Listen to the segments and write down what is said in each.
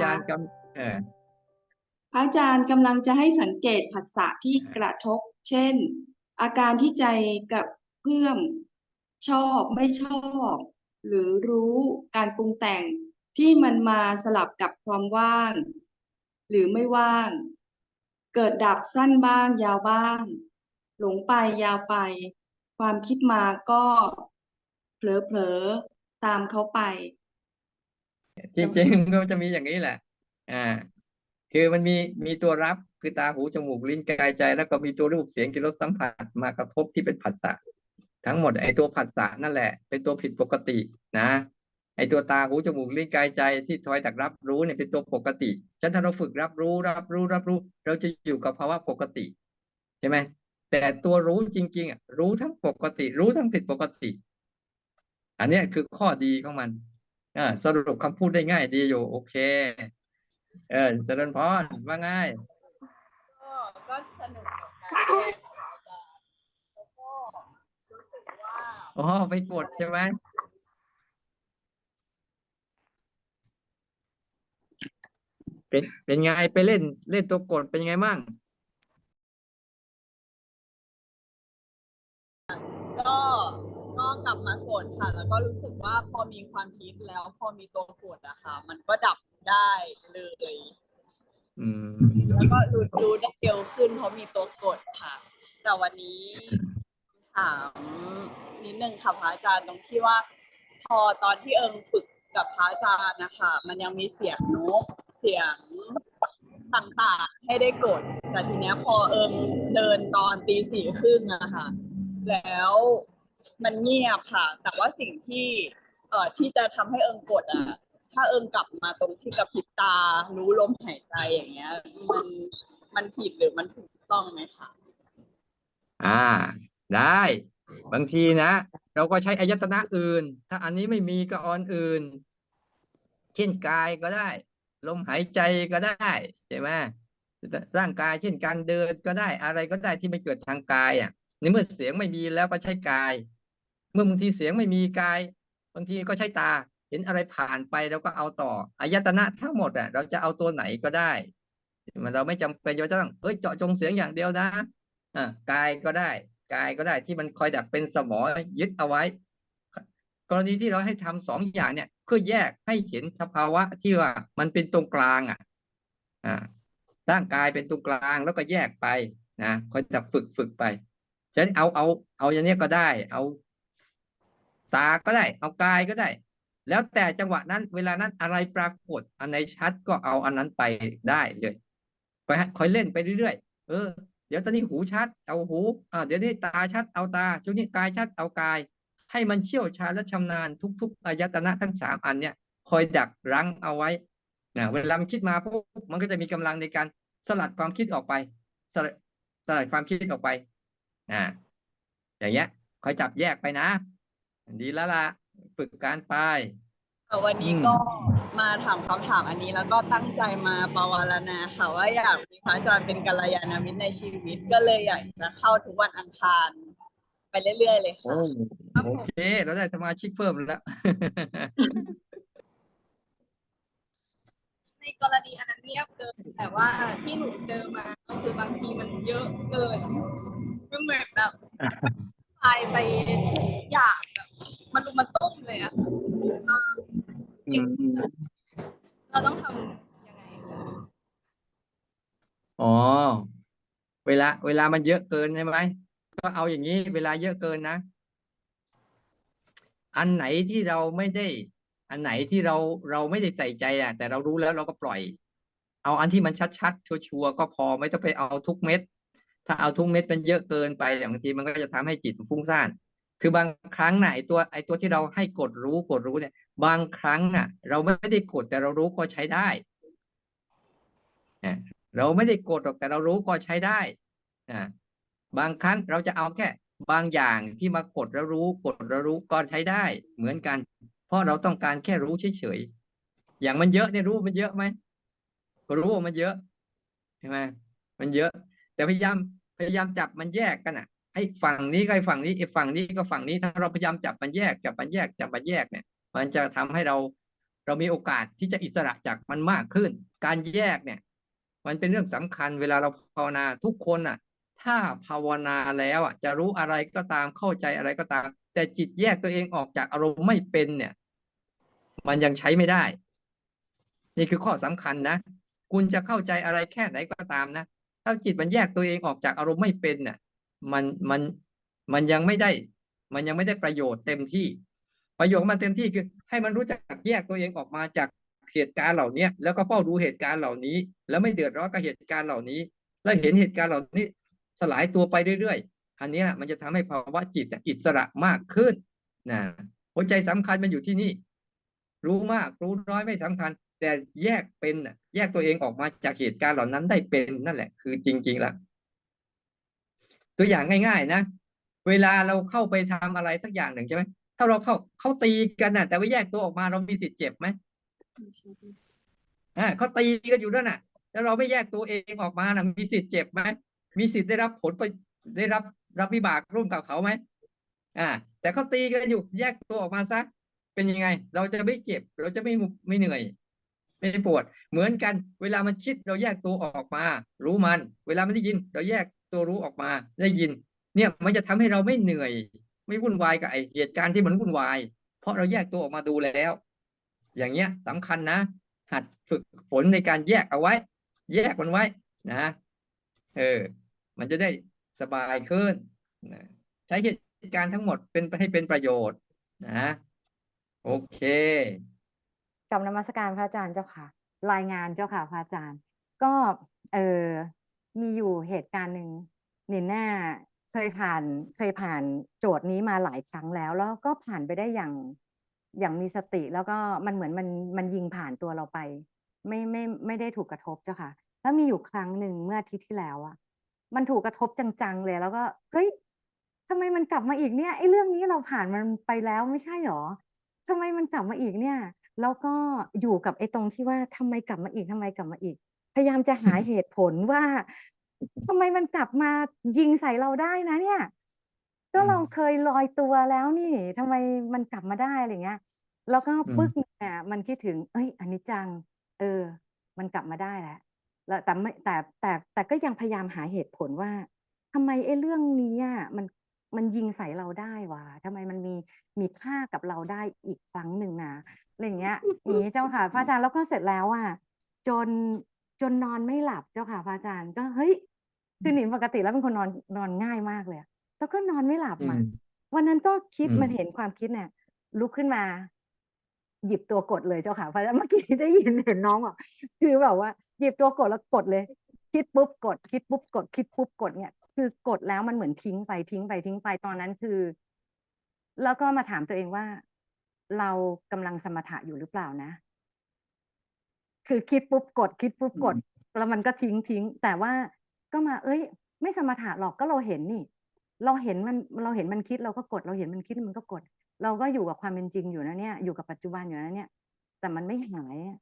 จารย์กำเออพระอาจารย์กำลังจะให้สังเกตผัสสะที่กระทบ เช่น อาการที่ใจกับเพื่อมชอบไม่ชอบ หรือรู้การปรุงแต่งที่มันมาสลับกับความว่าง หรือไม่ว่าง เกิดดับสั้นบ้าง ยาวบ้าง หลงไปยาวไป ความคิดมาก็เผลอๆตามเขาไป จริงๆก็จะมีอย่างนี้แหละ อ่า คือมันมีมีตัวรับคือตาหูจมูกลิ้นกายใจ แล้วก็มีตัวรูปเสียงกลิ่นรสสัมผัสมากระทบที่เป็นผัสสะทั้งหมดไอ้ตัวผัสสะนั่นแหละ เป็นตัวผิดปกตินะไอ้ตัวตาหูจมูกลิ้นกายใจที่ทอยจากรับรู้เนี่ยเป็นตัวปกติฉะนั้นถ้าเราฝึกรับรู้รับรู้รับรู้ เราจะอยู่กับภาวะปกติใช่ไหมแต่ตัวรู้จริงๆอะรู้ทั้งปกติ รู้ทั้งผิดปกติ อันเนี้ยคือข้อดีของมันอ่า สรุปคำพูดได้ง่ายดีอยู่ โอเค เออเจริญพรว่าง่ายก็ก็สนุกกับการแยกค่ะอาจารย์แล้วก็รู้สึกว่าอ๋อไปกดใช่ไหมเป็นเป็นไงไปเล่นเล่นตัวกดเป็นยังไงมั่งก็ ก็กลับมากดค่ะ แล้วก็รู้สึกว่าพอมีความคิดแล้วพอมีตัวกดอะค่ะ มันก็ดับได้เลย อืมแล้วก็รู้รู้ได้เร็วขึ้นเพราะมีตัวกดค่ะ แต่วันนี้ถามนิดนึงค่ะพระอาจารย์ตรงที่ว่า พอตอนที่เอิงฝึกกับพระอาจารย์นะคะ มันยังมีเสียงนกเสียงต่างๆให้ได้กด แต่ทีเนี้ยพอเอิงเดินตอนตีสี่ครึ่งอะค่ะ แล้ว มันเงียบค่ะ แต่ว่าสิ่งที่เอ่อที่จะทำให้เอิงกดอะ ถ้าเอิงกลับมาตรงที่กระพริบตา รู้ลมหายใจอย่างเงี้ย มันมันผิดหรือมันถูกต้องไหมคะอ่า ได้ บางทีนะ เราก็ใช้อายตนะอื่น ถ้าอันนี้ไม่มีก็ออนอื่น เช่นกายก็ได้ ลมหายใจก็ได้ใช่ไหมร่างกายเช่นการเดินก็ได้อะไรก็ได้ที่ไม่เกิดทางกายอะ ในเมื่อเสียงไม่มีแล้วก็ใช้กาย เมื่อบางทีเสียงไม่มีกาย บางทีก็ใช้ตา เห็นอะไรผ่านไปเราก็เอาต่ออายตนะทั้งหมดอะเราจะเอาตัวไหนก็ได้ มันเราไม่จำเป็นจะต้องเอ้ยเจาะจงเสียงอย่างเดียวนะอ่ากายก็ได้ กายก็ได้ที่มันคอยดักเป็นสมอยึดเอาไว้ กรณีที่เราให้ทำสองอย่างเนี่ยเพื่อแยกให้เห็นสภาวะที่ว่ามันเป็นตรงกลางอะอ่าร่างกายเป็นตรงกลางแล้วก็แยกไปนะคอยดักฝึกฝึกไป ฉะนั้นเอาเอา เอาอย่างนี้ก็ได้ เอาตาก็ได้ เอากายก็ได้ แล้วแต่จังหวะนั้น เวลานั้นอะไรปรากฏ อันไหนชัดก็เอาอันนั้นไปได้เลยไปคอยเล่นไปเรื่อยๆเออเดี๋ยวตอนนี้หูชัด เอาหูอ่าเดี๋ยวนี้ตาชัดเอาตาช่วงนี้กายชัดเอากาย ให้มันเชี่ยวชาญและชำนาญทุก ๆอายตนะทั้งสามอันเนี่ยคอยดักรั้งเอาไว้นะเวลามันคิดมาปุ๊บมันก็จะมีกำลังในการสลัดความคิดออกไป สลัดสลัดความคิดออกไป นะอย่างเงี้ยคอยจับแยกไปนะดีแล้วล่ะฝึกการไปเอ่อวันนี้อืมก็มาถามคำถามอันนี้แล้วก็ตั้งใจมาปวารณาค่ะว่าอยากมีพระอาจารย์เป็นกัลยาณมิตรในชีวิตก็เลยอยากจะเข้าทุกวันอังคารไปเรื่อยๆเลยค่ะโอ้ครับโอผมเค เราได้สมาชิกเพิ่มแล้ว ในกรณีอันนั้นเงียบเกิน แต่ว่าที่หนูเจอมาก็คือบางทีมันเยอะเกิน มันเหมือนแบบตายไปทุกอย่างแบบมันลุมมันตุ้มเลยอะเอออืมอืมเราต้องทำยังไงคะอ๋อ เวลา เวลามันเยอะเกินใช่ไหมก็เอาอย่างนี้ เวลาเยอะเกินนะ อันไหนที่เราไม่ได้ อันไหนที่เราเราไม่ได้ใส่ใจอะ แต่เรารู้แล้วเราก็ปล่อย เอาอันที่มันชัดๆชัวร์ๆก็พอไม่ต้องไปเอาทุกเม็ด ถ้าเอาทุกเม็ดมันเยอะเกินไปบางทีมันก็จะทำให้จิตฟุ้งซ่าน คือบางครั้งน่ะไอตัวไอตัวที่เราให้กดรู้กดรู้เนี่ย บางครั้งน่ะ เราไม่ได้กดแต่เรารู้ก็ใช้ได้นะเราไม่ได้กดหรอกแต่เรารู้ก็ใช้ได้นะบางครั้งเราจะเอาแค่ บางอย่างที่มากดแล้วรู้กดแล้วรู้ก็ใช้ได้ เหมือนกัน เพราะเราต้องการแค่รู้เฉยๆอย่างมันเยอะเนี่ยรู้มันเยอะไหมก็รู้ว่ามันเยอะใช่ไหมมันเยอะ แต่พยายาม พยายามจับมันแยกกันอะไอ้ฝั่งนี้ก็ไอ้ฝั่งนี้ไอ้ฝั่งนี้ก็ฝั่งนี้ถ้าเราพยายามจับมันแยกจับมันแยกจับมันแยกเนี่ย มันจะทำให้เราเรามีโอกาสที่จะอิสระจากมันมากขึ้น การแยกเนี่ย มันเป็นเรื่องสำคัญเวลาเราภาวนาทุกคนอะ ถ้าภาวนาแล้วอะจะรู้อะไรก็ตามเข้าใจอะไรก็ตาม แต่จิตแยกตัวเองออกจากอารมณ์ไม่เป็นเนี่ย มันยังใช้ไม่ได้ นี่คือข้อสำคัญนะคุณจะเข้าใจอะไรแค่ไหนก็ตามนะ ถ้าจิตมันแยกตัวเองออกจากอารมณ์ไม่เป็นเนี่ยมันมันมันยังไม่ได้ มันยังไม่ได้ประโยชน์เต็มที่ ประโยชน์มันเต็มที่คือ ให้มันรู้จักแยกตัวเองออกมาจากเหตุการณ์เหล่านี้แล้วก็เฝ้าดูเหตุการณ์เหล่านี้ แล้วไม่เดือดร้อนกับเหตุการณ์เหล่านี้ แล้วเห็นเหตุการณ์เหล่านี้สลายตัวไปเรื่อยๆ อันนี้มันจะทำให้ภาวะจิตอิสระมากขึ้นนะหัวใจสำคัญมันอยู่ที่นี่ รู้มากรู้น้อยไม่สำคัญ แต่แยกเป็นน่ะแยกตัวเองออกมาจากเหตุการณ์เหล่านั้นได้เป็นนั่นแหละ คือจริงๆละตัวอย่างง่าย ๆ นะเวลาเราเข้าไปทำอะไรสักอย่างหนึ่งใช่ไหมถ้าเราเข้าเขาตีกันน่ะแต่ว่าแยกตัวออกมาเรามีสิทธิ์เจ็บไหมอ่าเขาตีกันอยู่นั่นน่ะ แล้วเราไม่แยกตัวเองออกมาน่ะมีสิทธิ์เจ็บไหมมีสิทธิ์ได้รับผลไปได้รับรับวิบากร่วมกับเขาไหมอ่า แต่เขาตีกันอยู่แยกตัวออกมาซะเป็นยังไง เราจะไม่เจ็บ เราจะไม่ไม่เหนื่อย ไม่ปวด เหมือนกัน เวลามันคิดเราแยกตัวออกมา รู้มัน เวลามันได้ยิน เราแยกตัวรู้ออกมาได้ยิน เนี่ยมันจะทำให้เราไม่เหนื่อย ไม่วุ่นวายกับไอเหตุการณ์ที่มันวุ่นวาย เพราะเราแยกตัวออกมาดูแล้ว อย่างเงี้ยสำคัญนะ หัดฝึกฝนในการแยกเอาไว้ แยกมันไว้นะเออ มันจะได้สบายขึ้นนะใช้เหตุการณ์ทั้งหมดเป็นให้เป็นประโยชน์นะ โอเค กับนมัสการพระอาจารย์เจ้าค่ะ รายงานเจ้าค่ะพระอาจารย์ ก็เออมีอยู่เหตุการณ์หนึ่งนินน่าเคยผ่านเคยผ่านโจทย์นี้มาหลายครั้งแล้ว แล้วก็ผ่านไปได้อย่างอย่างมีสติแล้วก็มันเหมือนมันมันยิงผ่านตัวเราไป ไม่ไม่ไม่ได้ถูกกระทบเจ้าค่ะ แล้วมีอยู่ครั้งหนึ่งเมื่ออาทิตย์ที่แล้วอะมันถูกกระทบจังๆเลย แล้วก็เฮ้ยทำไมมันกลับมาอีกเนี่ยไอ้เรื่องนี้เราผ่านมันไปแล้วไม่ใช่หรอทำไมมันกลับมาอีกเนี่ย แล้วก็อยู่กับไอ้ตรงที่ว่าทำไมกลับมาอีกทำไมกลับมาอีก พยายามจะหาเหตุผลว่าทำไมมันกลับมายิงใส่เราได้นะ เนี่ย ก็อืมเราเคยลอยตัวแล้วนี่ทำไมมันกลับมาได้อะไรเงี้ย แล้วก็อืมปึ๊กเนี่ยมันคิดถึง เอ้ยอันนี้จัง เออ มันกลับมาได้แล้วแล้วแต่ไม่แต่แต่แต่ก็ยังพยายามหาเหตุผลว่าทำไมไอ้เรื่องนี้อะมัน มันยิงใส่เราได้วะทำไมมันมีมีค่ากับเราได้อีกครั้งหนึ่งนะอะไรอย่างเงี้ยอย่างนี้เจ้าค่ะพระอาจารย์แล้วก็เสร็จแล้วอะจนจนนอนไม่หลับเจ้าค่ะพระอาจารย์ก็เฮ้ยคือหนิงปกติแล้วเป็นคนนอนนอนง่ายมากเลยอะแล้วก็นอนไม่หลับอือะมวันนั้นก็คิดอืมมันเห็นความคิดเนี่ย ลุกขึ้นมา หยิบตัวกดเลยเจ้าค่ะเพราะเมื่อกี้ได้ยินเห็นน้องบอกคือแบบว่า หยิบตัวกดแล้วกดเลย คิดปุ๊บกด คิดปุ๊บกด คิดปุ๊บกดเนี่ย คือกดแล้วมันเหมือนทิ้งไปทิ้งไปทิ้งไปตอนนั้นคือ แล้วก็มาถามตัวเองว่า เรากำลังสมถะอยู่หรือเปล่านะ คือคิดปุ๊บกด คิดปุ๊บกด แล้วมันก็ทิ้งทิ้ง แต่ว่าก็มา เอ้ย ไม่สมถะหรอกก็เราเห็นนี่ เราเห็นมันเราเห็นมันคิดเราก็กด เราเห็นมันคิดมันก็กด เราก็อยู่กับความเป็นจริงอยู่นะเนี่ย อยู่กับปัจจุบันอยู่นะเนี่ย แต่มันไม่หายอะ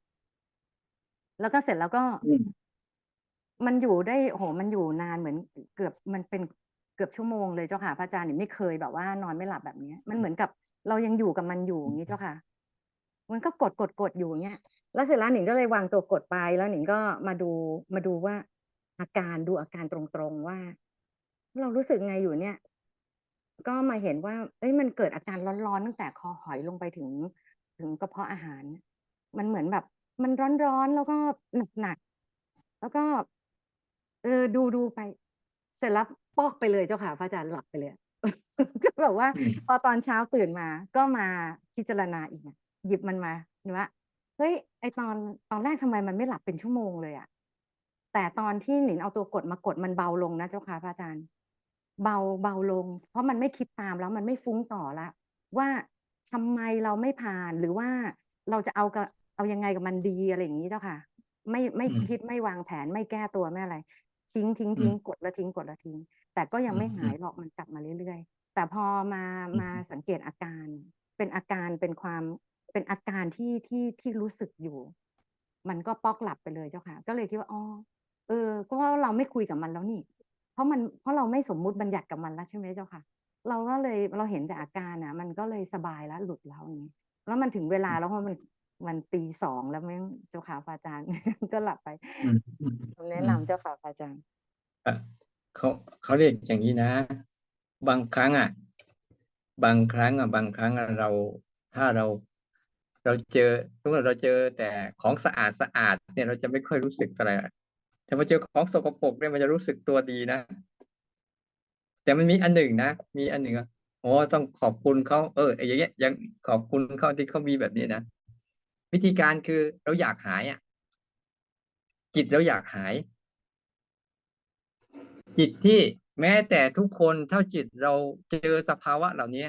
แล้วก็เสร็จแล้วก็อื มันอยู่ได้โหมันอยู่นานเหมือนเกือบมันเป็นเกือบชั่วโมงเลยเจ้าค่ะพระอาจารย์หนิงไม่เคยแบบว่านอนไม่หลับแบบเนี้ย มันเหมือนกับเรายังอยู่กับมันอยู่อย่างนี้เจ้าค่ะ มันก็กดกดกดอยู่อย่างเงี้ย แล้วเสร็จแล้วหนิงก็เลยวางตัวกดไปแล้วหนิงก็มาดูมาดูว่า อาการดูอาการตรงๆว่า เรารู้สึกไงอยู่เนี่ย ก็มาเห็นว่า เอ้ยมันเกิดอาการร้อนๆตั้งแต่คอหอยลงไปถึง ถึงกระเพาะอาหาร มันเหมือนแบบ มันร้อนๆแล้วก็หนักๆแล้วก็ ออดูดูไป เสร็จแล้วปอกไปเลยเจ้าค่ะพระอาจารย์หลับไปเลยก็แบบว่าอืมพอตอนเช้าตื่นมา ก็มาพิจารณาอีกอะหยิบมันมาว่าเฮ้ยไอตอนตอนแรกทำไมมันไม่หลับเป็นชั่วโมงเลยอะแต่ตอนที่หนิงเอาตัวกดมากดมันเบาลงนะเจ้าค่ะพระอาจารย์ เบาเบาลง เพราะมันไม่คิดตามแล้วมันไม่ฟุ้งต่อละ ว่าทำไมเราไม่ผ่านหรือว่าเราจะเอากับเอายังไงกับมันดีอะไรอย่างนี้เจ้าค่ะ ไม่ไม่อืมคิดไม่วางแผนไม่แก้ตัวไม่อะไร ทิ้งทิ้งอืมทิ้งกดแล้วทิ้งกดแล้วทิ้ง แต่ก็ยังอืมไม่หายอืมหรอกมันกลับมาเรื่อยๆ แต่พอมาอืมมาสังเกตอาการ เป็นอาการเป็นความเป็นอาการที่ที่ที่รู้สึกอยู่ มันก็ป๊อกหลับไปเลยเจ้าค่ะ ก็เลยคิดว่าอ๋อเออก็เพราะเราไม่คุยกับมันแล้วนี่ เพราะมันเพราะเราไม่สมมุติบัญญัติกับมันแล้วใช่ไหมเจ้าค่ะ เราก็เลยเราเห็นแต่อาการอะ มันก็เลยสบายแล้วหลุดแล้วอย่างนี้แล้วมันถึงเวลาแล้วเพราะมัน มันตีสองแล้วแม่งเจ้าค่ะพระอาจารย์ ก็หลับไปอืมอืมคำแนะอืมนำเจ้าค่ะพระอาจารย์อะเขาเขาเรียกอย่างนี้นะ บางครั้งอะ บางครั้งอะ บางครั้งอะเราถ้าเราเราเจอสมมติเราเจอแต่ของสะอาดสะอาด เนี่ยเราจะไม่ค่อยรู้สึกอะไรอะแต่มาเจอของสกปรกเนี่ยมันจะรู้สึกตัวดีนะ แต่มันมีอันหนึ่งนะมีอันหนึ่งอะโอ้ต้องขอบคุณเขาเออไอ้อย่างเงี้ยยังขอบคุณเขาที่เขามีแบบนี้นะ วิธีการคือเราอยากหายอะ จิตเราอยากหาย จิตที่แม้แต่ทุกคนเท่าจิตเราเจอสภาวะเหล่านี้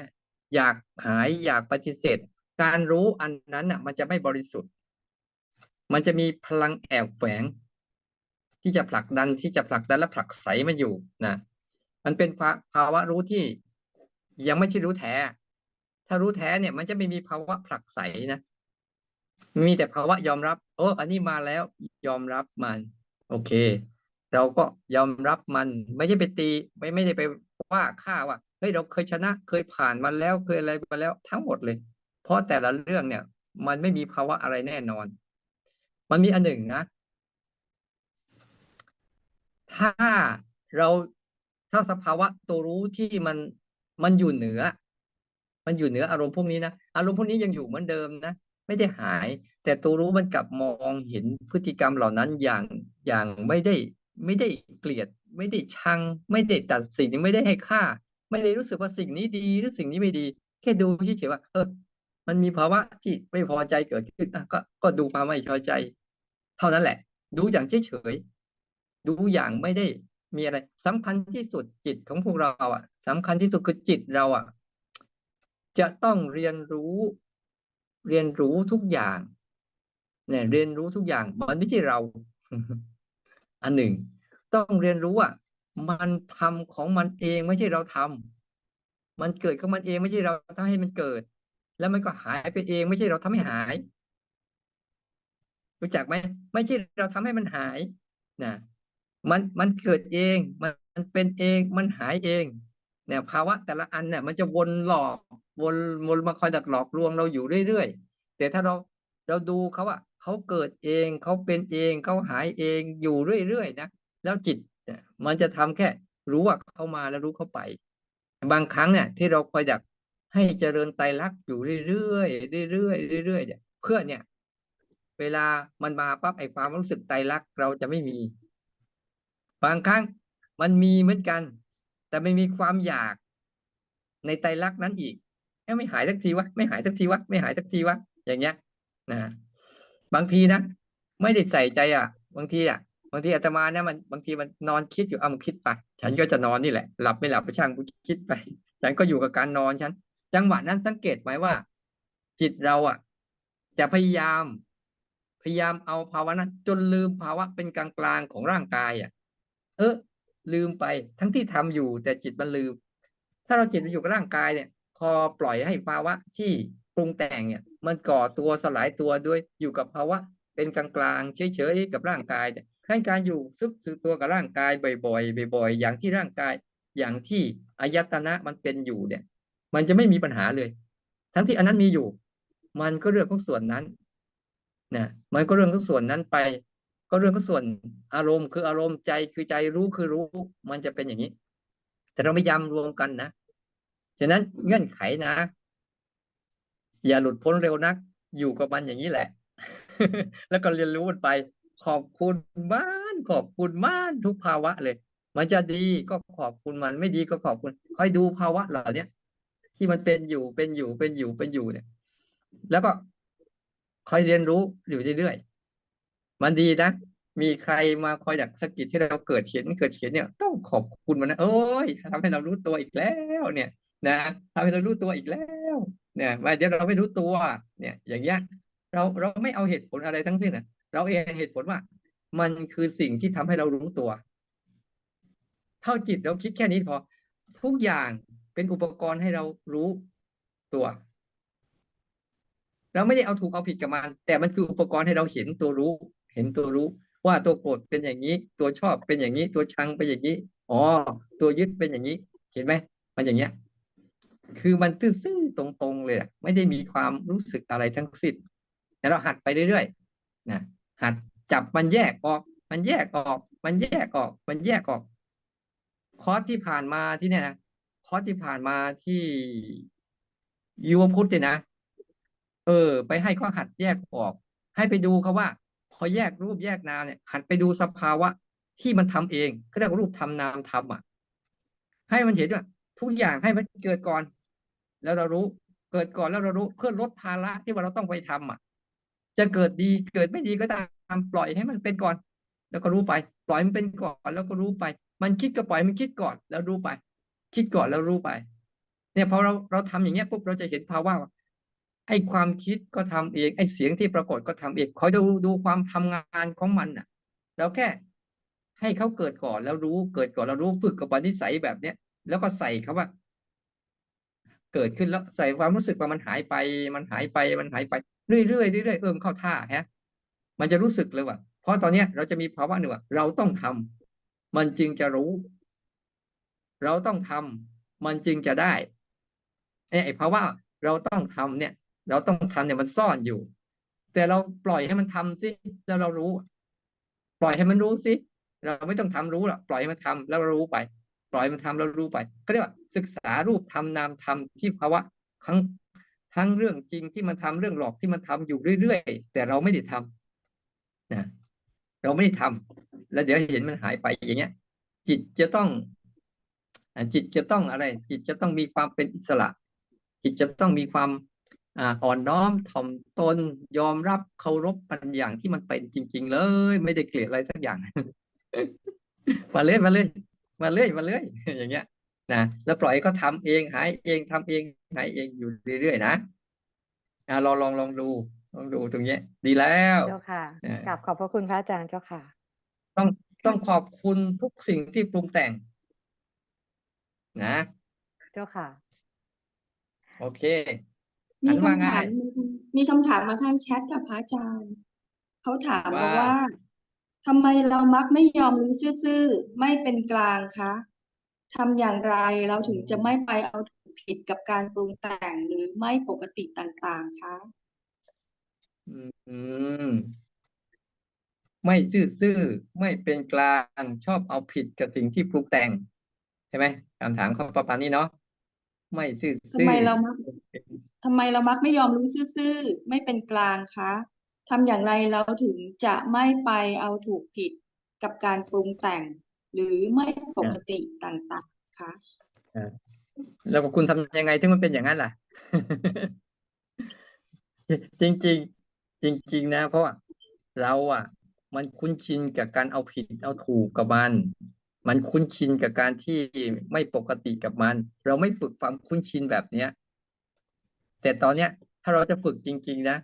อยากหายอยากปฏิเสธ การรู้อันนั้นน่ะ มันจะไม่บริสุทธิ์ มันจะมีพลังแอบแฝง ที่จะผลักดันที่จะผลักดันและผลักไสมันอยู่นะมันเป็นภาวะรู้ที่ยังไม่ใช่รู้แท้ ถ้ารู้แท้เนี่ย มันจะไม่มีภาวะผลักไสนะ มีแต่ภาวะยอมรับโอ้อันนี้มาแล้วยอมรับมัน โอเค เราก็ยอมรับมัน ไม่ใช่ไปตีไม่ไม่ได้ไปว่าข้าว่าเฮ้ยเราเคยชนะเคยผ่านมันแล้วเคยอะไรมาแล้วทั้งหมดเลย เพราะแต่ละเรื่องเนี่ย มันไม่มีภาวะอะไรแน่นอน มันมีอันหนึ่งนะ ถ้าเราถ้าสภาวะตัวรู้ที่มันมันอยู่เหนือ มันอยู่เหนืออารมณ์พวกนี้นะอารมณ์พวกนี้ยังอยู่เหมือนเดิมนะ ไม่ได้หาย แต่ตัวรู้มันกลับมองเห็นพฤติกรรมเหล่านั้นอย่างอย่างไม่ได้ไม่ได้เกลียด ไม่ได้ชัง ไม่ได้ตัดสินไม่ได้ให้ค่า ไม่ได้รู้สึกว่าสิ่งนี้ดีหรือสิ่งนี้ไม่ดี แค่ดูเฉยๆว่า เออ มันมีภาวะที่ไม่พอใจเกิดขึ้นก็ก็ดูความไม่พอใจ เท่านั้นแหละ ดูอย่างเฉยๆดูอย่างไม่ได้มีอะไรสำคัญที่สุดจิตของพวกเราอะสำคัญที่สุดคือจิตเราอะ จะต้องเรียนรู้ เรียนรู้ทุกอย่าง เนี่ย เรียนรู้ทุกอย่าง มันไม่ใช่เรา อันหนึ่ง ต้องเรียนรู้ว่ามันทำของมันเองไม่ใช่เราทำมันเกิดของมันเองไม่ใช่เราทำให้มันเกิด แล้วมันก็หายไปเองไม่ใช่เราทำให้หาย รู้จักไหมไม่ใช่เราทำให้มันหายนะมันมันเกิดเอง มันเป็นเอง มันหายเอง เนี่ยภาวะแต่ละอันเนี่ยมันจะวนหลอกวนวนมาคอยดักหลอกลวงเราอยู่เรื่อยๆแต่ถ้าเราเราดูเขาอะเขาเกิดเองเขาเป็นเองเขาหายเองอยู่เรื่อยๆนะแล้วจิตเนี่ยมันจะทำแค่รู้ว่าเขามาแล้วรู้เขาไป บางครั้งเนี่ย ที่เราคอยดักให้เจริญไตรลักษณ์อยู่เรื่อยๆเรื่อยๆเรื่อยๆเนี่ยเพื่อเนี่ย เวลามันมาปั๊บไอ้ความรู้สึกไตรลักษณ์เราจะไม่มี บางครั้งมันมีเหมือนกัน แต่ไม่มีความอยากในไตรลักษณ์นั้นอีกเอ้าไม่หายสักทีวะไม่หายสักทีวะไม่หายสักทีวะอย่างเงี้ยนะบางทีนะไม่ได้ใส่ใจอะ บางทีอะบางทีอาตมาเนี่ยมันบางทีมันนอนคิดอยู่เอามันคิดไปฉันก็จะนอนนี่แหละ หลับไม่หลับไปช่างกูคิดไป ฉันก็อยู่กับการนอนฉัน จังหวะนั้นสังเกตไหมว่า จิตเราอะ จะพยายาม พยายามเอาภาวะนั้นจนลืมภาวะเป็นกลางๆของร่างกายอะ เออ ลืมไปทั้งที่ทำอยู่แต่จิตมันลืม ถ้าเราจิตมันอยู่กับร่างกายเนี่ย พอปล่อยให้ภาวะที่ปรุงแต่งเนี่ย มันก่อตัวสลายตัวด้วยอยู่กับภาวะ เป็นกลางๆเฉยๆกับร่างกายเนี่ยให้การอยู่ซึกซึกตัวกับร่างกายบ่อยๆบ่อยๆอย่างที่ร่างกาย อย่างที่อายตนะมันเป็นอยู่เนี่ย มันจะไม่มีปัญหาเลย ทั้งที่อันนั้นมีอยู่ มันก็เรื่องของส่วนนั้นนะมันก็เรื่องของส่วนนั้นไป ก็เรื่องของส่วนอารมณ์คืออารมณ์ใจคือใจรู้คือรู้มันจะเป็นอย่างนี้ แต่เราไม่ยำรวมกันนะฉะนั้นเงื่อนไขนะ อย่าหลุดพ้นเร็วนัก อยู่กับมันอย่างนี้แหละ แล้วก็เรียนรู้มันไป ขอบคุณบ้านขอบคุณบ้านทุกภาวะเลย มันจะดีก็ขอบคุณมัน ไม่ดีก็ขอบคุณคอยดูภาวะเหล่าเนี้ยที่มันเป็นอยู่เป็นอยู่เป็นอยู่เป็นอยู่เนี่ย แล้วก็คอยเรียนรู้อยู่เรื่อยๆ มันดีนะมีใครมาคอยดักสะกิดที่เราเกิดเห็นเกิดเห็นเนี่ย ต้องขอบคุณมันนะโอ้ยทำให้เรารู้ตัวอีกแล้วเนี่ยนะทำให้เรารู้ตัวอีกแล้วเนี่ยมาเดี๋ยวเราไม่รู้ตัวเนี่ย อย่างเงี้ยเราเราไม่เอาเหตุผลอะไรทั้งสิ้นนะเราเองเหตุผลว่า มันคือสิ่งที่ทำให้เรารู้ตัว เท่าจิตเราคิดแค่นี้พอ ทุกอย่างเป็นอุปกรณ์ให้เรารู้ตัว เราไม่ได้เอาถูกเอาผิดกับมัน แต่มันคืออุปกรณ์ให้เราเห็นตัวรู้ ห็นตัวรู้ ว่าตัวโกรธเป็นอย่างนี้ ตัวชอบเป็นอย่างนี้ ตัวชังเป็นอย่างนี้อ๋อตัวยึดเป็นอย่างนี้ เห็นไหมมันอย่างเงี้ย คือมันซื่อๆตรงๆเลยไม่ได้มีความรู้สึกอะไรทั้งสิ้นแต่เราหัดไปเรื่อยๆนะหัดจับมันแยกออก มันแยกออก มันแยกออก มันแยกออกคอร์สที่ผ่านมาที่เนี่ยนะคอร์สที่ผ่านมาที่ยูวพุทธเนี่ยนะเออ ไปให้เขาหัดแยกออก ให้ไปดูเขาว่า อแยกรูปแยกนามเนี่ย หัดไปดูสภาวะที่มันทำเองเขาเรียกว่ารูปทำนามทำอะ ให้มันเห็นว่าทุกอย่างให้มันเกิดก่อน แล้วเรารู้เกิดก่อนแล้วเรารู้เพื่อลดภาระที่ว่าเราต้องไปทำอะ จะเกิดดีเกิดไม่ดีก็ตามปล่อยให้มันเป็นก่อน แล้วก็รู้ไป ปล่อยมันเป็นก่อนแล้วก็รู้ไป มันคิดก็ปล่อยมันคิดก่อนแล้วรู้ไป คิดก่อนแล้วรู้ไป เนี่ยพอเราเราทำอย่างเงี้ยปุ๊บเราจะเห็นภาวะว่า ไอ้ความคิดก็ทำเองไอ้เสียงที่ปรากฏก็ทำเองคอยดูดูความทำงานของมันน่ะเราแค่ให้เขาเกิดก่อนแล้วรู้เกิดก่อนแล้วรู้ฝึกกับนิสัยแบบเนี้ยแล้วก็ใส่คำว่า เกิดขึ้นแล้วใส่ความรู้สึกว่ามันหายไป มันหายไปมันหายไปเรื่อยๆเรื่อยๆเอิ่มเข้าท่าฮะ มันจะรู้สึกเลยว่าเพราะตอนเนี้ยเราจะมีภาวะหนึ่งว่าเราต้องทำมันจึงจะรู้ เราต้องทำมันจึงจะได้ไอ้ภาวะเราต้องทำเนี่ย เราต้องทำเนี่ยมันซ่อนอยู่ แต่เราปล่อยให้มันทำสิแล้วเรารู้ ปล่อยให้มันรู้สิเราไม่ต้องทำรู้หรอกปล่อยให้มันทำแล้วเรารู้ไป ปล่อยมันทำแล้วรู้ไปก็เรียกว่าศึกษารูปทำนามทำที่ภาวะทั้งทั้งเรื่องจริงที่มันทำเรื่องหลอกที่มันทำอยู่เรื่อยๆแต่เราไม่ได้ทำนะเราไม่ได้ทำแล้วเดี๋ยวเห็นมันหายไปอย่างเงี้ย จิตจะต้องจิตจะต้องอะไร จิตจะต้องมีความเป็นอิสระ จิตจะต้องมีความ อ่าอ่อนน้อมถ่อมตนยอมรับเคารพมันอย่างที่มันเป็นจริง ๆ เลย ไม่ได้เกลียดอะไรสักอย่างมาเลยมาเลยมาเลยมาเลยอย่างเงี้ยนะแล้วปล่อยให้เขาทำเองหายเองทำเองหายเองอยู่เรื่อยๆนะอ่าลองลองลองดูลองดูตรงเนี้ย ดีแล้วเจ้าค่ะเออกราบขอบพระคุณพระอาจารย์เจ้าค่ะ ต้องต้องขอบคุณทุกสิ่งที่ปรุงแต่ง นะ เจ้าค่ะ โอเค มีอันว่าคำไงถามมีคำถามมาทางแชทกับพระอาจารย์เขาถามมาว่าว่าทำไมเรามักไม่ยอมรู้ซื่อๆไม่เป็นกลางคะทำอย่างไรเราถึงจะไม่ไปเอาถูกผิดกับการปรุงแต่งหรือไม่ปกติต่างๆคะอืมไม่ซื่อๆไม่เป็นกลางชอบเอาผิดกับสิ่งที่ปรุงแต่งใช่ไหมคำถามเขาประมาณนี้เนาะไม่ซื่อทำไมเรามัก ทำไมเรามักไม่ยอมรู้ซื่อๆ ไม่เป็นกลางคะทำอย่างไรเราถึงจะไม่ไปเอาถูกผิดกับการปรุงแต่ง หรือไม่ปกติต่างๆ คะแล้วคุณทำยังไงถึงมันเป็นอย่างนั้นล่ะ จริงๆ จริง ๆ นะ เพราะเราอะ มันคุ้นชินกับการเอาผิดเอาถูกกับมัน มันคุ้นชินกับการที่ไม่ปกติกับมัน เราไม่ฝึกความคุ้นชินแบบเนี้ย แต่ตอนเนี้ย ถ้าเราจะฝึกจริง ๆ นะ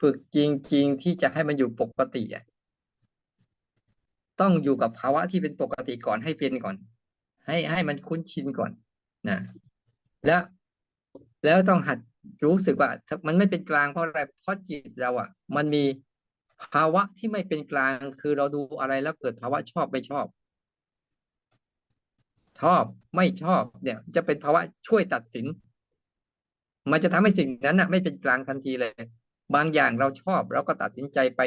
ฝึกจริง ๆ ที่จะให้มันอยู่ปกติอะต้องอยู่กับภาวะที่เป็นปกติก่อนให้เป็นก่อน ให้ให้มันคุ้นชินก่อนนะแล้วแล้วต้องหัดรู้สึกว่า มันไม่เป็นกลางเพราะอะไรเพราะจิตเราอะ มันมีภาวะที่ไม่เป็นกลางคือเราดูอะไรแล้วเกิดภาวะชอบไม่ชอบ ชอบไม่ชอบเนี่ย จะเป็นภาวะช่วยตัดสิน มันจะทำให้สิ่งนั้นน่ะไม่เป็นกลางทันทีเลย บางอย่างเราชอบเราก็ตัดสินใจไป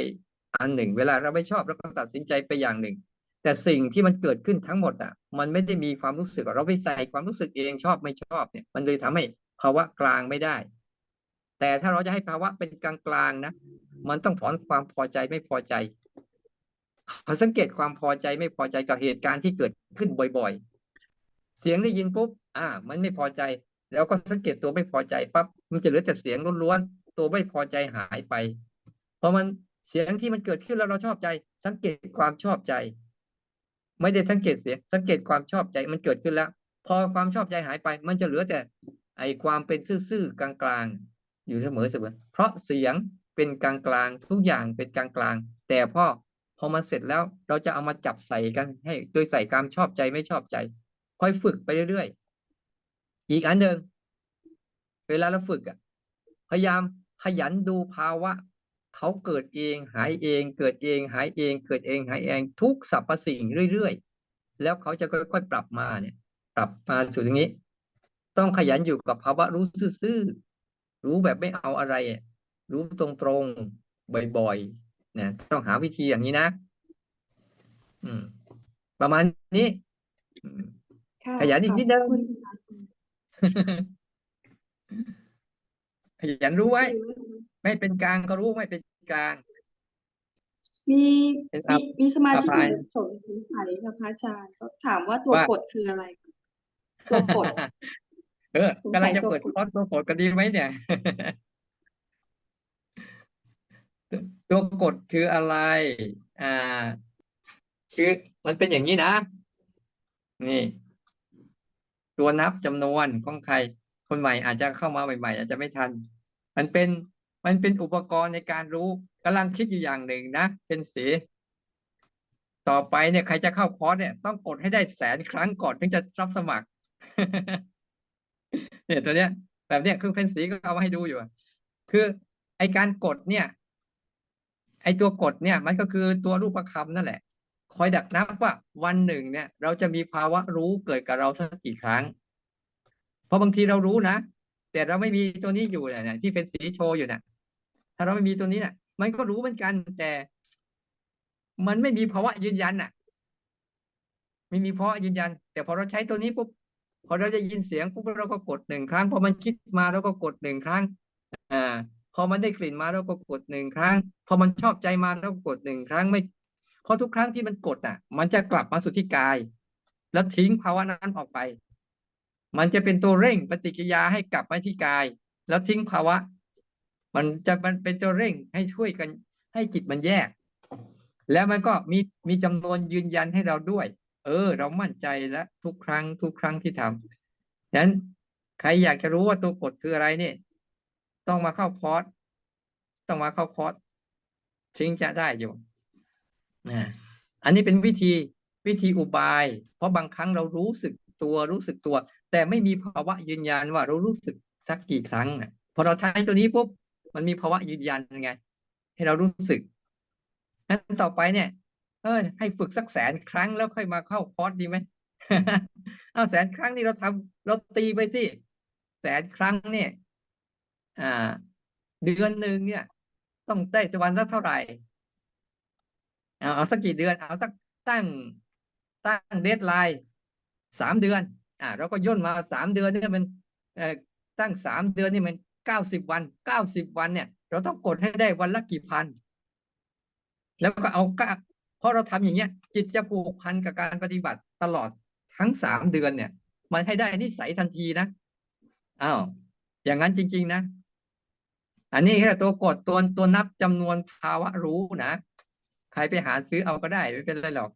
อันหนึ่ง เวลาเราไม่ชอบเราก็ตัดสินใจไปอย่างหนึ่ง แต่สิ่งที่มันเกิดขึ้นทั้งหมดอะ มันไม่ได้มีความรู้สึกเราไปใส่ความรู้สึกเองชอบไม่ชอบเนี่ย มันเลยทำให้ภาวะกลางไม่ได้ แต่ถ้าเราจะให้ภาวะเป็นกลางกลางนะมันต้องถอนความพอใจไม่พอใจพอสังเกตความพอใจไม่พอใจกับเหตุการณ์ที่เกิดขึ้นบ่อย ๆ เสียงได้ยินปุ๊บอ่า มันไม่พอใจ แล้วก็สังเกตตัวไม่พอใจปั๊บมันจะเหลือแต่เสียงล้วนๆตัวไม่พอใจหายไป เพราะมันเสียงที่มันเกิดขึ้นแล้วเราชอบใจ สังเกตความชอบใจ ไม่ได้สังเกตเสียง สังเกตความชอบใจมันเกิดขึ้นแล้ว พอความชอบใจหายไป มันจะเหลือแต่ ไอความเป็นซื่อๆกลางๆ อยู่เสมอเสมอเพราะเสียงเป็นกลางๆทุกอย่างเป็นกลางๆแต่พอพอมันเสร็จแล้วเราจะเอามาจับใส่กันให้ โดยใส่ความชอบใจไม่ชอบใจค่อยฝึกไปเรื่อยๆ อีกอันหนึ่งเวลาเราฝึกอะพยายามขยันดูภาวะเขาเกิดเองหายเอง เกิดเองหายเอง เกิดเองหายเอง ทุกสรรพสิ่งเรื่อยๆ แล้วเขาจะค่อยๆปรับมาเนี่ย ปรับมาสู่ตรงนี้ ต้องขยันอยู่กับภาวะรู้ซื่อๆรู้แบบไม่เอาอะไรอะรู้ตรงๆบ่อยๆนะต้องหาวิธีอย่างนี้นะ อืม ประมาณนี้อืมค่ะขยันอีกนิดนึง ขอบคุณค่ะอาจารย์ขยันรู้ไว้ ไม่เป็นกลางก็รู้ไม่เป็นกลาง มีเป็นมีอัพมีสมาชิกอัพไลน์สงสัยค่ะพระอาจารย์เขาถามว่าตัวว่า กดคืออะไร ตัวกด เออสงกำลัสังยจะตัวเปิดกด คอร์สตัวกดกันดีไหมเนี่ยตัวกดคืออะไร อ่า คือมันเป็นอย่างนี้นะ นี่ ตัวนับจำนวนของใคร คนใหม่อาจจะเข้ามาใหม่ ๆ อาจจะไม่ทัน มันเป็นมันเป็นอุปกรณ์ในการรู้กำลังคิดอยู่อย่างหนึ่งนะเป็นสีต่อไปเนี่ยใครจะเข้าคอร์สเนี่ยต้องกดให้ได้แสนครั้งก่อนถึงจะรับสมัคร เนี่ยตัวเนี้ย แบบเนี้ยเครื่องเพนสีก็เอามาให้ดูอยู่คือไอการกดเนี่ย ไอตัวกดเนี่ย มันก็คือตัวรูปประคำนั่นแหละ คอยดักนับว่าวันหนึ่งเนี่ย เราจะมีภาวะรู้เกิดกับเราสักกี่ครั้ง เพราะบางทีเรารู้นะแต่เราไม่มีตัวนี้อยู่เนี่ยที่เป็นสีโชว์อยู่เนี่ยถ้าเราไม่มีตัวนี้เนี่ยมันก็รู้เหมือนกันแต่ มันไม่มีภาวะยืนยันอะ ไม่มีภาวะยืนยัน แต่พอเราใช้ตัวนี้ปุ๊บพอเราจะยินเสียงปุ๊บเราก็กดหนึ่งครั้งพอมันคิดมาเราก็กดหนึ่งครั้ง อ่า พอมันได้กลิ่นมาเราก็กดหนึ่งครั้ง พอมันชอบใจมาเราก็กดหนึ่งครั้งไม่ เพราะทุกครั้งที่มันกดอะ มันจะกลับมาสู่ที่กาย แล้วทิ้งภาวะนั้นออกไป มันจะเป็นตัวเร่งปฏิกิริยาให้กลับมาที่กาย แล้วทิ้งภาวะ มันจะมันเป็นตัวเร่งให้ช่วยกัน ให้จิตมันแยก แล้วมันก็มีมีจำนวนยืนยันให้เราด้วย เออ เรามั่นใจแล้วทุกครั้ง ทุกครั้งที่ทำฉะนั้นใครอยากจะรู้ว่าตัวกดคืออะไรเนี่ยต้องมาเข้าคอร์สต้องมาเข้าคอร์สถึงจะได้อยู่ นะอันนี้เป็นวิธีวิธีอุบาย เพราะบางครั้งเรารู้สึกตัวรู้สึกตัว แต่ไม่มีภาวะยืนยันว่าเรารู้สึกสักกี่ครั้งน่ะพอเราใช้ตัวนี้ปุ๊บมันมีภาวะยืนยันไง ให้เรารู้สึกนั้นต่อไปเนี่ย เออ ให้ฝึกสักแสนครั้งแล้วค่อยมาเข้าคอร์สดีไหมเอาแสนครั้งนี่เราทำเราตีไปสิแสนครั้งเนี่ย อ่า เดือนหนึ่งเนี่ย ต้องได้วันสักเท่าไหร่ เอาเอาสักกี่เดือน เอาสักตั้งตั้งเดทไลน์สามเดือน อ่าเราก็ย่นมาสามเดือนนี่มันเอ่อตั้งสามเดือนนี่มันเก้าสิบวันเก้าสิบวันเนี่ย เราต้องกดให้ได้วันละกี่พัน แล้วก็เอาก็เพราะเราทำอย่างเงี้ย จิตจะผูกพันกับการปฏิบัติตลอดทั้งสามเดือนเนี่ย มันให้ได้นิสัยทันทีนะอ้าวอย่างนั้นจริง ๆ นะ อันนี้แค่ตัวกดตัวตัวนับจำนวนภาวะรู้นะ ใครไปหาซื้อเอาก็ได้ไม่เป็นไรหรอก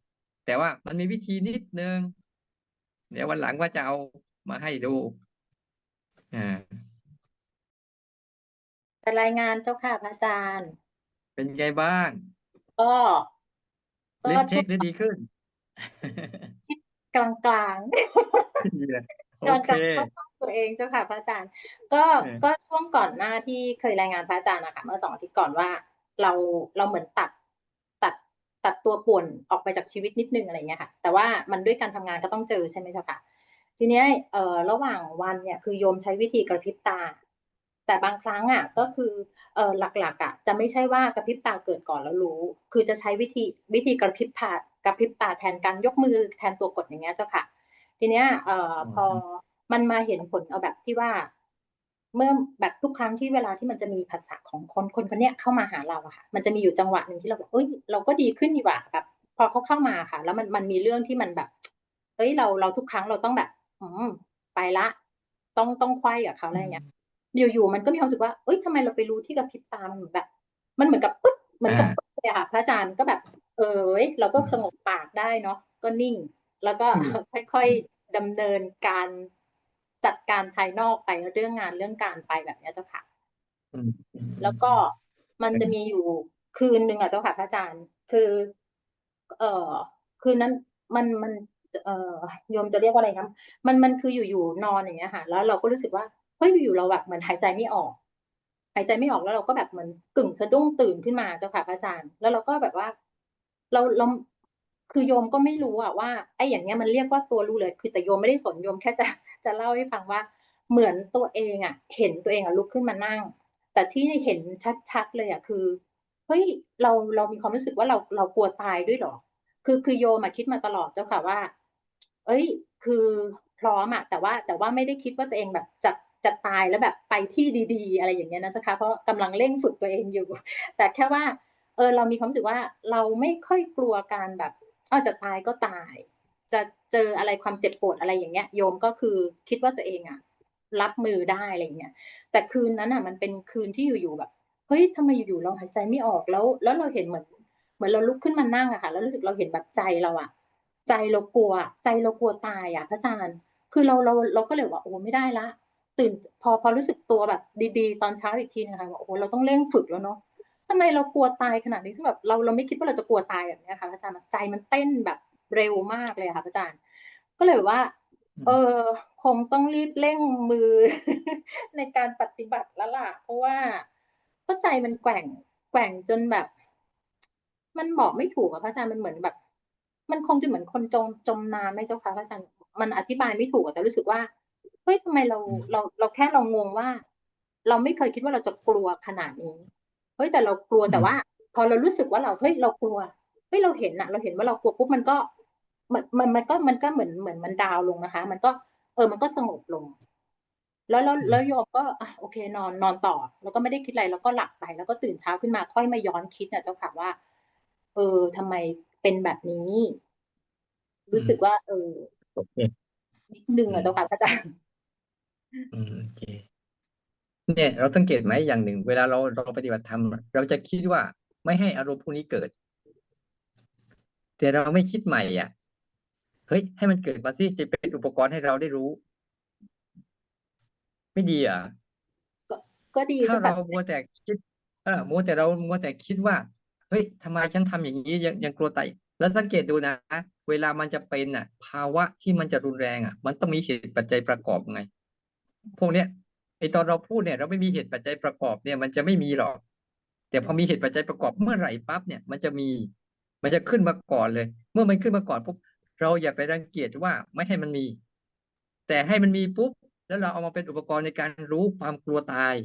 แต่ว่ามันมีวิธีนิดนึง เดี๋ยววันหลังว่าจะเอามาให้ดูอ่าจะรายงานเจ้าค่ะพระอาจารย์ เป็นไงบ้าง ก็ก็เละช่วเทะงหรือดีขึ้น กลางกลางดีเลยๆโอการเคกับเข้าข้างตัวเองเจ้าค่ะพระอาจารย์ ก็เออก็ช่วงก่อนหน้าที่เคยรายงานพระอาจารย์นะคะเมื่อสองอาทิตย์ก่อนว่า เราเราเหมือนตัดตัด ตัดตัวป่วนออกไปจากชีวิตนิดนึงอะไรเงี้ยค่ะ แต่ว่ามันด้วยการทำงานก็ต้องเจอใช่ไหมเจ้าค่ะ ทีเนี้ยเอ่อระหว่างวันเนี่ยคือโยมใช้วิธีกระพริบตา แต่บางครั้งอะก็คือเอ่อหลักๆอะจะไม่ใช่ว่ากระพริบตาเกิดก่อนแล้วรู้ คือจะใช้วิธีวิธีกระพริบตากระพริบตาแทนการยกมือแทนตัวกดอย่างเงี้ยเจ้าค่ะ ทีเนี้ยเอ่อพอมันมาเห็นผลเอาแบบที่ว่า เมื่อแบบทุกครั้งที่เวลาที่มันจะมีภาษาของคนคนคนเนี้ยเข้ามาหาเราอะค่ะ มันจะมีอยู่จังหวะหนึ่งที่เราแบบเอ้ยเราก็ดีขึ้นดีกว่าแบบพอเขาเข้ามาค่ะ แล้วมันมันมีเรื่องที่มันแบบเอ้ยเราเราทุกครั้งเราต้องแบบ อืมไปละ ต้องต้องไขว้กับเขาอะไรอย่างเงี้ยอยู่ๆมันก็มีความรู้สึกว่าเอ้ยทำไมเราไปรู้ที่กระพริบตามันเหมือนแบบ มันเหมือนกับปึ๊บเหมือนกับอ่าปึ๊บเลยอะค่ะพระอาจารย์ก็แบบ เอยเราก็สงบปากได้เนาะก็นิ่ง แล้วก็อืมค่อยๆดำเนินการ จัดการภายนอกไปเรื่องงานเรื่องการไปแบบเนี้ยเจ้าค่ะอืมอืมแล้วก็มันจะมีอยู่คืนหนึ่งอะเจ้าค่ะพระอาจารย์ คือ เอ่อ คืนนั้นมันมัน เอ่อโยมจะเรียกว่าอะไรนะมันมันคืออยู่ๆนอนอย่างเงี้ยค่ะ แล้วเราก็รู้สึกว่าเฮ้ยอยู่ๆเราแบบเหมือนหายใจไม่ออก หายใจไม่ออกแล้วเราก็แบบเหมือนกึ่งสะดุ้งตื่นขึ้นมาเจ้าค่ะพระอาจารย์ แล้วเราก็แบบว่า เราเรา คือโยมก็ไม่รู้อะว่าไอ้อย่างเงี้ยมันเรียกว่าตัวรู้เลยคือแต่โยมไม่ได้สนโยมแค่จะจะเล่าให้ฟังว่าเหมือนตัวเองอะเห็นตัวเองอะลุกขึ้นมานั่ง แต่ที่เห็นชัดๆเลยอะคือเฮ้ยเราเรามีความรู้สึกว่าเราเรากลัวตายด้วยหรอ คือคือโยมอะคิดมาตลอดเจ้าค่ะว่า เอ้ย คือพร้อมอะแต่ว่าแต่ว่าไม่ได้คิดว่าตัวเองแบบจะจะตายแล้วแบบไปที่ดี ๆ อะไรอย่างเงี้ยนะเจ้าค่ะเพราะกำลังเร่งฝึกตัวเองอยู่ แต่แค่ว่าเออเรามีความรู้สึกว่าเราไม่ค่อยกลัวการแบบ เอาจะตายก็ตาย จะเจออะไรความเจ็บปวดอะไรอย่างเงี้ย โยมก็คือคิดว่าตัวเองอะรับมือได้อะไรเงี้ยแต่คืนนั้นอะมันเป็นคืนที่อยู่ๆแบบเฮ้ยทำไมอยู่ๆเราหายใจไม่ออกแล้ว แล้วเราเห็นเหมือนเหมือนเราลุกขึ้นมานั่งอะค่ะ แล้วรู้สึกเราเห็นแบบใจเราอะใจเรากลัว ใจเรากลัวตายอะพระอาจารย์คือเราเราเราก็เลยว่าโอ้ไม่ได้ละ ตื่นพอพอรู้สึกตัวแบบดี ๆ ตอนเช้าอีกทีนึงค่ะว่าโอ้เราต้องเร่งฝึกแล้วเนาะ ทำไมเรากลัวตายขนาดนี้ซึ่งแบบเราเราไม่คิดว่าเราจะกลัวตายแบบเนี้ยค่ะพระอาจารย์ใจมันเต้นแบบเร็วมากเลยค่ะพระอาจารย์ ก็เลยแบบว่า เออคงต้องรีบเร่งมือในการปฏิบัติแล้วล่ะ เพราะว่าเพราะใจมันแกว่งแกว่งจนแบบ มันบอกไม่ถูกอะพระอาจารย์มันเหมือนแบบ มันคงจะเหมือนคนจมจมน้ำไหมเจ้าค่ะพระอาจารย์มันอธิบายไม่ถูกอะแต่รู้สึกว่าเฮ้ยทำไมเราเราเราแค่เรางงว่า เราไม่เคยคิดว่าเราจะกลัวขนาดนี้ เฮ้ยแต่เรากลัวแต่ว่า พอเรารู้สึกว่าเราเฮ้ยเรากลัวเฮ้ยเราเห็นอะเราเห็นว่าเรากลัวปุ๊บมันก็มันมันมันก็มันก็เหมือนเหมือนมันดาวลงนะคะ มันก็ เออมันก็สงบลง แล้วแล้วแล้วโยมก็อะโอเคนอนนอนต่อ แล้วก็ไม่ได้คิดอะไรแล้วก็หลับไป แล้วก็ตื่นเช้าขึ้นมาค่อยมาย้อนคิดนะเจ้าค่ะว่า เออทำไมเป็นแบบนี้ รู้สึกว่า เออโอเคนิดนึงอะเจ้าค่ะพระอาจารย์อืมโอเค เนี่ยเราสังเกตไหมอย่างหนึ่ง เวลาเราเราปฏิบัติธรรมอะเราจะคิดว่าไม่ให้อารมณ์พวกนี้เกิด แต่เราไม่คิดใหม่อะเฮ้ยให้มันเกิดมาสิจะเป็นอุปกรณ์ให้เราได้รู้ ไม่ดีอะก็ดีถ้าเจ้าเราค่ะมัวแต่คิดเออมัวแต่เรามัวแต่คิดว่า เฮ้ยทำไมฉันทำอย่างนี้ยังยังกลัวตายแล้วสังเกตดูนะเวลามันจะเป็นอะ ภาวะที่มันจะรุนแรงอะ มันต้องมีเหตุปัจจัยประกอบไง พวกเนี้ย ไอตอนเราพูดเนี่ย เราไม่มีเหตุปัจจัยประกอบเนี่ย มันจะไม่มีหรอก แต่พอมีเหตุปัจจัยประกอบเมื่อไหร่ปั๊บเนี่ย มันจะมี มันจะขึ้นมาก่อนเลย เมื่อมันขึ้นมาก่อนปุ๊บเราอย่าไปรังเกียจว่าไม่ให้มันมี แต่ให้มันมีปุ๊บแล้วเราเอามาเป็นอุปกรณ์ในการรู้ความกลัวตาย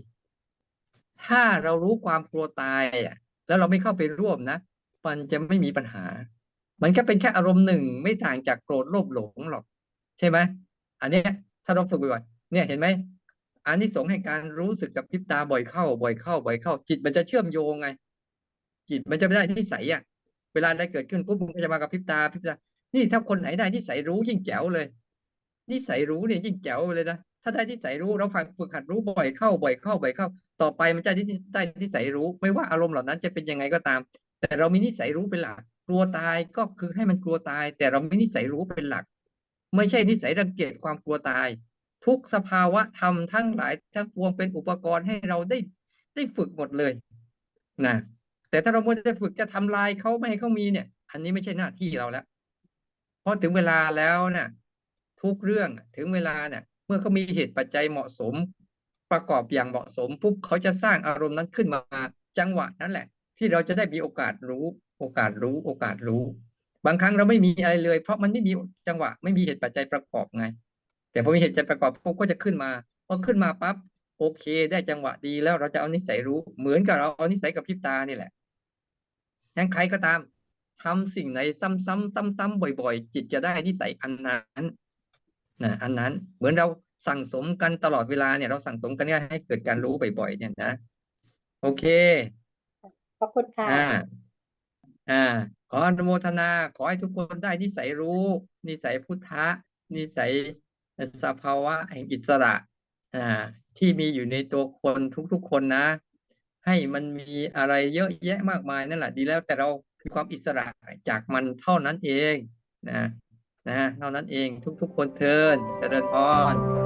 ถ้าเรารู้ความกลัวตายอะ แล้วเราไม่เข้าไปร่วมนะ มันจะไม่มีปัญหา มันก็เป็นแค่อารมณ์หนึ่งไม่ต่างจากโกรธโลภหลงหรอก ใช่ไหม อันเนี้ยถ้าเราฝึกบ่อยๆเนี่ยเห็นไหม อันนี้สงส์แห่งการรู้สึกกับพริบตาบ่อยเข้า บ่อยเข้า บ่อยเข้า จิตมันจะเชื่อมโยงไง จิตมันจะไม่ได้นิสัยอะ เวลาอะไรเกิดขึ้นปุ๊บมันก็จะมากับพริบตาพริบตา นี่ถ้าคนไหนได้นิสัยรู้ยิ่งแจ๋วเลย นิสัยรู้เนี่ยยิ่งแจ๋วเลยนะ ถ้าได้นิสัยรู้เราฝึกฝึกหัดรู้บ่อยเข้า บ่อยเข้า บ่อยเข้า ต่อไปมันจะได้ได้นิสัยรู้ ไม่ว่าอารมณ์เหล่านั้นจะเป็นยังไงก็ตาม แต่เรามีนิสัยรู้เป็นหลัก กลัวตายก็คือให้มันกลัวตาย แต่เรามีนิสัยรู้เป็นหลัก ไม่ใช่นิสัยรังเกียจความกลัวตาย ทุกสภาวะธรรมทั้งหลายทั้งปวงเป็นอุปกรณ์ให้เราได้ได้ฝึกหมดเลยนะแต่ถ้าเราไมัวแต่ฝึกจะทำลายเขาไม่ให้เขามีเนี่ย อันนี้ไม่ใช่หน้าที่เราแล้วเพราะถึงเวลาแล้วนี่ยทุกเรื่องถึงเวลาเนี่ยเมื่อเขามีเหตุปัจจัยเหมาะสม ประกอบอย่างเหมาะสมปุ๊บเขาจะสร้างอารมณ์นั้นขึ้นมาจังหวะนั้นแหละ ที่เราจะได้มีโอกาสรู้ โอกาสรู้ โอกาสรู้ บางครั้งเราไม่มีอะไรเลย เพราะมันไม่มีจังหวะไม่มีเหตุปัจจัยประกอบไง แต่พอมีเหตุปัจจัยประกอบปุ๊บก็จะขึ้นมาพอขึ้นมาปั๊บโอเค ได้จังหวะดีแล้วเราจะเอานิสัยรู้ เหมือนกับเราเอานิสัยกับพริบตานี่แหละงั้นใครก็ตามทำสิ่งไหนซ้ำๆซ้ำๆบ่อย ๆ จิตจะได้นิสัยอันนั้นนะอันนั้น เหมือนเราสั่งสมกันตลอดเวลาเนี่ยเราสั่งสมกันเนี่ยให้เกิดการรู้บ่อยๆเนี่ยนะโอเคขอบคุณค่ะอ่าอ่า ขออนุโมทนา ขอให้ทุกคนได้นิสัยรู้ นิสัยพุทธะนิสัย สภาวะแห่งอิสระอ่าที่มีอยู่ในตัวคนทุกๆคนนะ ให้มันมีอะไรเยอะแยะมากมายนั่นแหละดีแล้วแต่เรามีความอิสระจากมันเท่านั้นเองนะนะเท่านั้นเองทุกๆ คนเทินเจริญพร